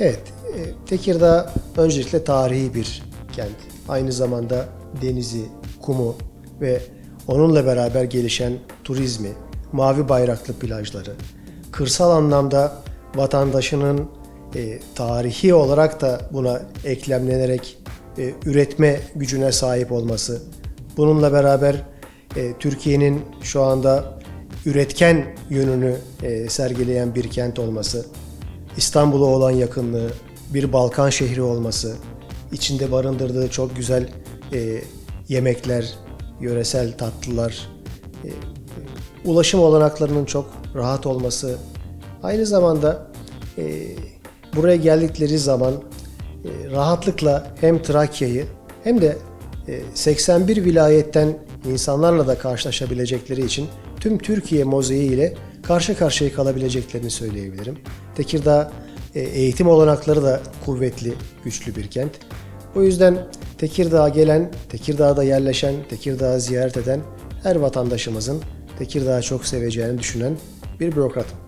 Evet, e, Tekirdağ öncelikle tarihi bir kent. Aynı zamanda denizi, kumu ve onunla beraber gelişen turizmi, mavi bayraklı plajları, kırsal anlamda vatandaşının e, tarihi olarak da buna eklemlenerek e, üretme gücüne sahip olması, bununla beraber e, Türkiye'nin şu anda üretken yönünü e, sergileyen bir kent olması, İstanbul'a olan yakınlığı, bir Balkan şehri olması, içinde barındırdığı çok güzel e, yemekler, yöresel tatlılar, e, ulaşım olanaklarının çok rahat olması, aynı zamanda e, buraya geldikleri zaman e, rahatlıkla hem Trakya'yı hem de e, 81 vilayetten insanlarla da karşılaşabilecekleri için tüm Türkiye mozaiği ile karşı karşıya kalabileceklerini söyleyebilirim. Tekirdağ e, eğitim olanakları da kuvvetli, güçlü bir kent. O yüzden Tekirdağ'a gelen, Tekirdağ'da yerleşen, Tekirdağ'ı ziyaret eden her vatandaşımızın Tekirdağ'ı çok seveceğini düşünen bir bürokratım.